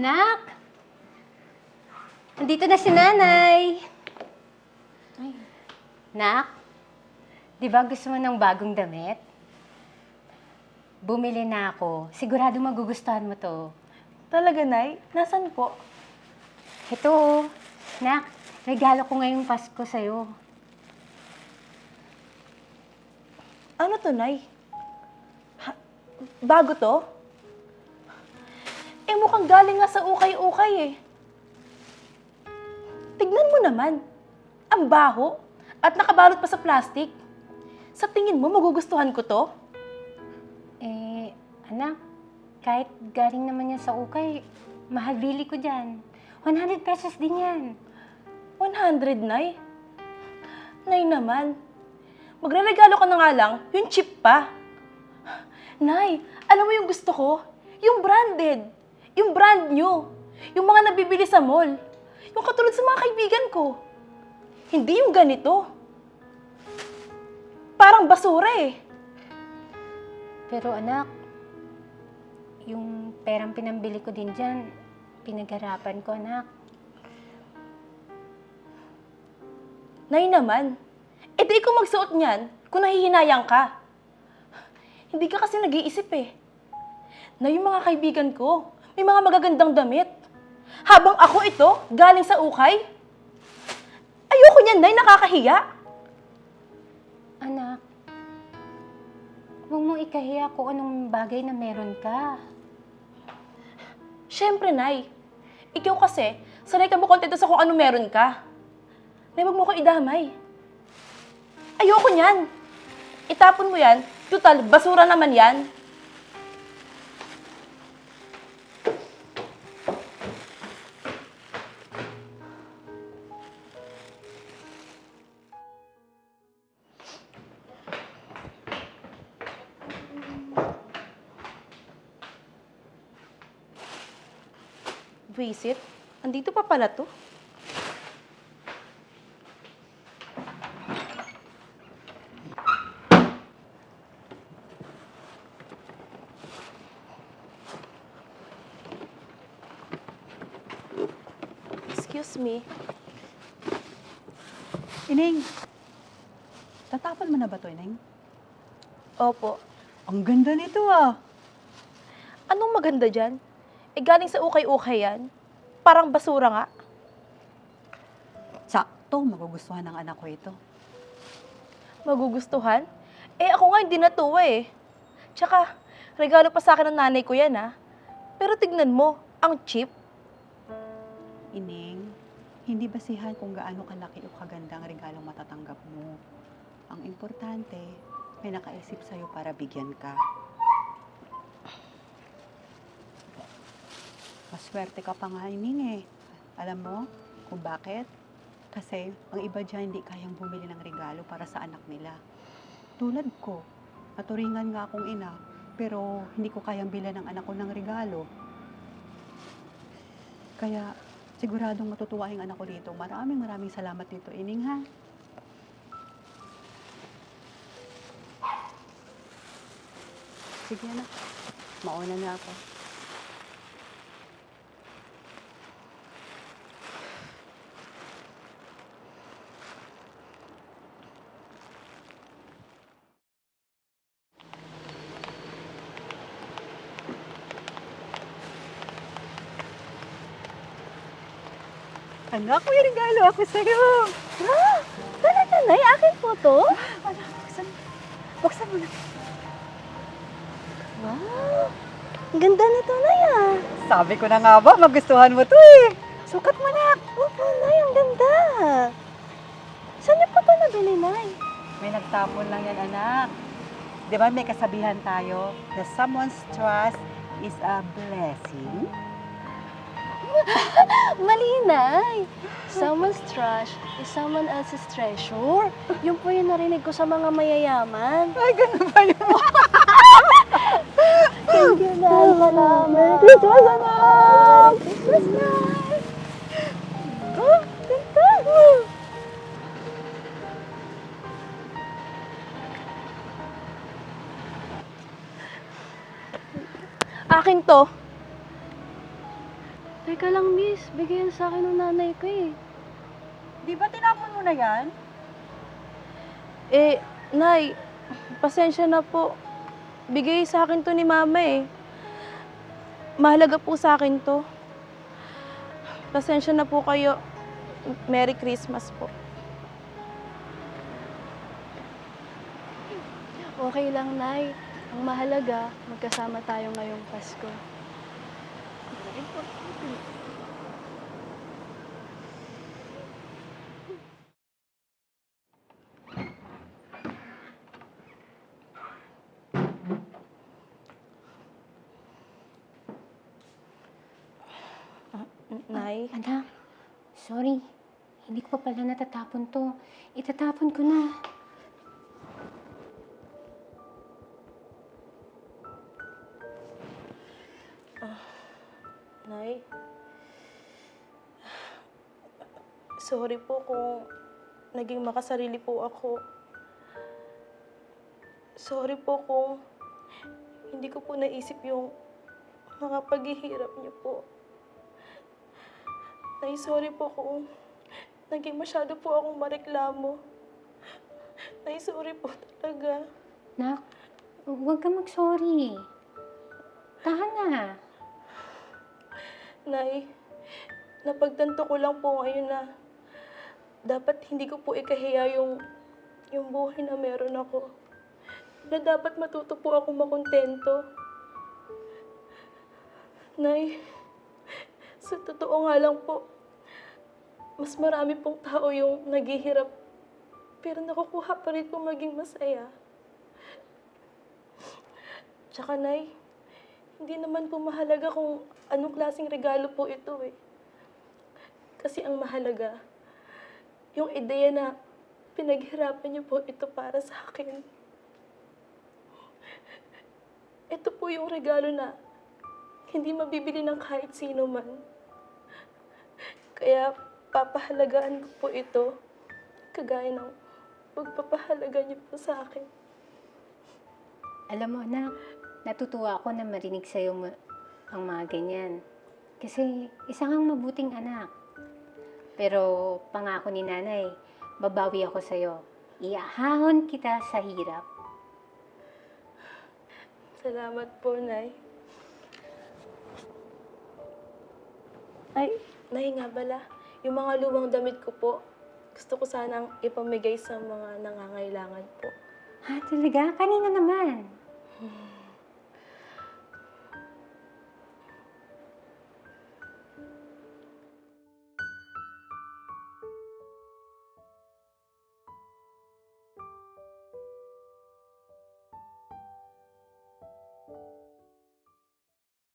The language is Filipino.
Nak! Andito na si nanay. Ay, Nak, di ba gusto mo ng bagong damit? Bumili na ako. Sigurado magugustuhan mo to. talaga, Nay? Nasaan po? Ito, oh. Nak, regalo ko ngayong Pasko sa'yo. Ano to, Nay? Ha, bago to? Eh, mukhang galing nga sa ukay-ukay eh. Tignan mo naman. Ang baho at nakabalot pa sa plastic. Sa tingin mo, magugustuhan ko to? Eh, anak, kahit galing naman yan sa ukay, mahal bili ko dyan. 100 pesos din yan. 100, Nay? Nay naman. Magre-regalo ka na nga lang, yung cheap pa. Nay, alam mo yung gusto ko? Yung branded. Yung brand new. Yung mga nabibili sa mall. Yung katulad sa mga kaibigan ko. Hindi yung ganito. Parang basura eh. Pero anak, yung perang pinambili ko din dyan, pinagharapan ko, anak. Nay naman. E di ikaw magsuot niyan kung nahihinayang ka. Hindi ka kasi nag-iisip eh. Na yung mga kaibigan ko, may mga magagandang damit. Habang ako ito, galing sa ukay. Ayoko niyan, Nay, nakakahiya. Anak, huwag mong ikahiya kung anong bagay na meron ka. Siyempre, Nay. Ikaw kasi, sanay ka mo kontento sa kung ano meron ka. Nay, wag mo ko idamay. Ayoko niyan. Itapon mo yan. Total, basura naman yan. Visit? Andito pa pala to. Excuse me. Ining, tatapon mo na ba to, Ining? Opo. Ang ganda nito ah. Anong maganda dyan? Eh galing sa ukay-ukay yan. Parang basura nga. Sakto, magugustuhan ng anak ko ito. Magugustuhan? Eh ako nga hindi natuwa eh. Tsaka, regalo pa sa akin ng nanay ko yan ah. Pero tignan mo, ang cheap. Ining, hindi basihan kung gaano kalaki o kaganda ang regalong matatanggap mo. Ang importante, may nakaisip sa'yo para bigyan ka. Maswerte ka pa nga, Ining eh. Alam mo kung bakit? Kasi ang iba dyan hindi kayang bumili ng regalo para sa anak nila. Tulad ko, naturingan nga akong ina, pero hindi ko kayang bilan ng anak ko ng regalo. Kaya siguradong matutuwa yung anak ko dito. Maraming maraming salamat dito, Ining ha. Sige na. Mauna na ako. Anak, may regalo ako sa'yo. Ah, talaga nay, akin po to? Anak, buksan, buksan mo na. Wow, ang ganda nito nay ah. Sabi ko na nga ba, magustuhan mo to eh. Sukat mo na. Opo nay, ang ganda. Saan niyo po ito nabili nay? May nagtapon lang yan, anak. Di ba may kasabihan tayo na someone's trust is a blessing? Mali, Nay. Someone's trash is someone else's treasure. Yun po yung narinig ko sa mga mayayaman. Ay, ganun ba yun? Thank you, Nay. Salamat. Christmas, anak! Christmas, Nay! Oh, ganda! Akin to. Teka lang, miss. Bigyan sa akin ng nanay ko eh. Di ba tinapon mo na yan? Eh, Nay, pasensya na po. Bigay sa akin to ni Mama eh. Mahalaga po sa akin to. Pasensya na po kayo. Merry Christmas po. Okay lang, Nay. Ang mahalaga, magkasama tayo ngayong Pasko. Nay, Anak, sorry. Hindi ko pa pala natatapon to. Itatapon ko na. Nay. Sorry po kung naging makasarili po ako. Sorry po kung hindi ko po naisip yung mga paghihirap niyo po. Nay, sorry po kung naging masyado po akong mareklamo. Nay, sorry po talaga. Nak, huwag ka mag-sorry. Tahan na. Nay, napagtanto ko lang po ngayon na dapat hindi ko po ikahiya yung, yung buhay na meron ako. Na dapat matuto po ako makontento. Nay, sa totoo nga lang po, mas marami pong tao yung naghihirap pero nakukuha pa rin po maging masaya. Tsaka, Nay, hindi naman po mahalaga kung anong klaseng regalo po ito eh. Kasi ang mahalaga, yung ideya na pinaghirapan niyo po ito para sa akin. Ito po yung regalo na hindi mabibili ng kahit sino man. Kaya papahalagaan ko po ito kagaya ng pagpapahalaga niyo po sa akin. Alam mo, anak, natutuwa ako na marinig sa'yo ang mga ganyan. Kasi isa kang mabuting anak. Pero pangako ni nanay, babawi ako sa'yo. Iahahon kita sa hirap. Salamat po, Nay. Ay, Nay nga bala, yung mga luwang damit ko po, gusto ko sanang ipamigay sa mga nangangailangan po. Ha, talaga? Kanina naman.